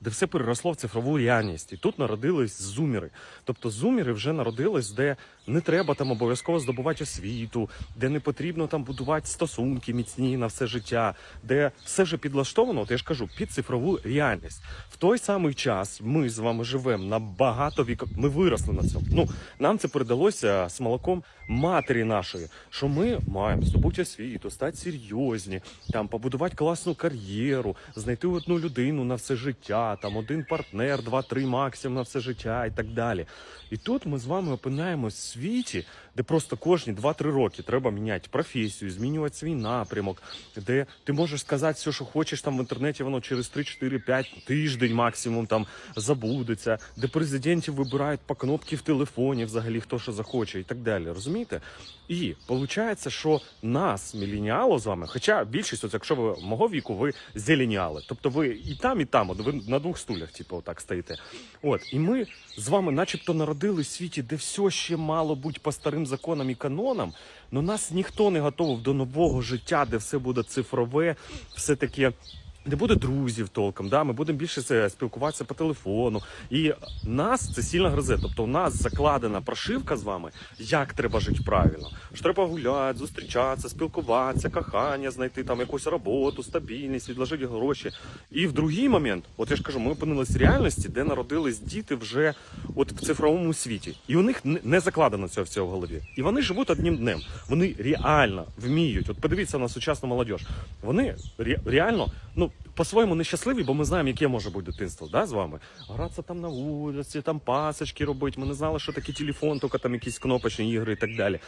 де все переросло в цифрову реальність. І тут народились зуміри. Тобто зуміри вже народились, де не треба там обов'язково здобувати освіту, де не потрібно там будувати стосунки міцні на все життя, де все вже підлаштовано, от я ж кажу, під цифрову реальність. В той самий час ми з вами живемо на багато віків. Ми виросли на цьому. Ну нам це передалося з молоком матері нашої, що ми маємо здобути освіту, стати серйозні, там побудувати класну кар'єру, знайти одну людину на все життя, там один партнер, два-три максимум на все життя і так далі. І тут ми з вами опинаємось в світі, де просто кожні 2-3 роки треба міняти професію, змінювати свій напрямок, де ти можеш сказати все, що хочеш там в інтернеті, воно через 3-4-5 тиждень максимум там забудеться, де президентів вибирають по кнопці в телефоні, взагалі хто що захоче, і так далі. Розумієте? І виходить, що нас, міленіало з вами, хоча більшість, от якщо ви мого віку, ви зеленіали. Тобто ви і там, і там, от ви на двох стулях, типу, отак стоїте. От, і ми з вами, начебто, народились в світі, де все ще мало бути по старим законам і канонам, але нас ніхто не готовив до нового життя, де все буде цифрове, все таке. Не буде друзів толком, да? ми будемо більше спілкуватися по телефону. І нас це сильно гризе. Тобто, у нас закладена прошивка з вами, як треба жити правильно. Що треба гуляти, зустрічатися, спілкуватися, кохання, знайти там якусь роботу, стабільність, відложити гроші. І в другий момент, от я ж кажу, ми опинились в реальності, де народились діти вже от в цифровому світі. І у них не закладено цього всього в голові. І вони живуть одним днем. Вони реально вміють. От подивіться на сучасну молодь. Вони ре- реально, ну. По-своєму нещасливі, бо ми знаємо, яке може бути дитинство да, з вами. Гратися там на вулиці, там пасочки робити. Ми не знали, що таке телефон, тільки там якісь кнопочні ігри і так далі.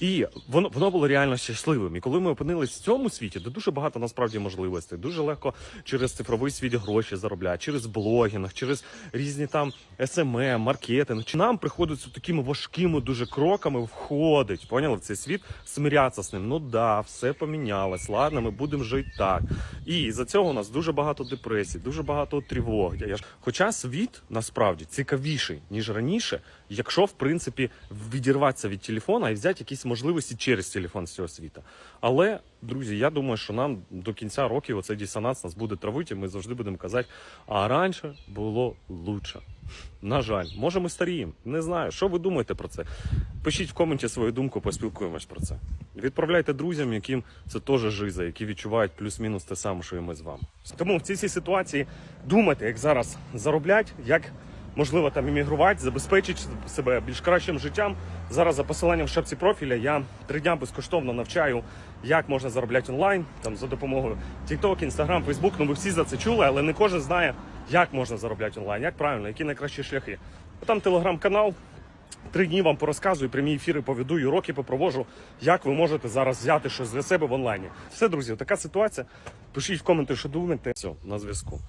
І воно, воно було реально щасливим. І коли ми опинились в цьому світі, де дуже багато насправді можливостей, дуже легко через цифровий світ гроші заробляти, через блогінг, через різні там СММ, маркетинг. Нам приходиться такими важкими дуже кроками входить, поняли, в цей світ, смирятися з ним. Ну да, все помінялось. Ладно, ми будемо жити так. І за цього у нас дуже багато депресій, дуже багато тривог. Хоча світ насправді цікавіший ніж раніше, якщо в принципі відірватися від телефона і взяти якісь можливості через телефон з цього світа. Але друзі, я думаю, що нам до кінця років оцей дисонанс нас буде травити. і Ми завжди будемо казати, а раніше було лучше. На жаль, може ми старіємо. Не знаю. Що ви думаєте про це? Пишіть в коменті свою думку, поспілкуємось про це. Відправляйте друзям, яким це теж жиза, які відчувають плюс-мінус те саме, що і ми з вами. Тому в цій ситуації думайте, як зараз заробляти, як можливо там іммігрувати, забезпечити себе більш кращим життям. Зараз за посиланням в шапці профіля я три дня безкоштовно навчаю, як можна заробляти онлайн там за допомогою TikTok, Instagram, Facebook. Ну ви всі за це чули, але не кожен знає, як можна заробляти онлайн, як правильно, які найкращі шляхи. Там телеграм-канал. Три дні вам порозказую, прямі ефіри поведу і уроки попровожу, як ви можете зараз взяти щось для себе в онлайні. Все, друзі, така ситуація. Пишіть в коменти, що думаєте. Все, на зв'язку.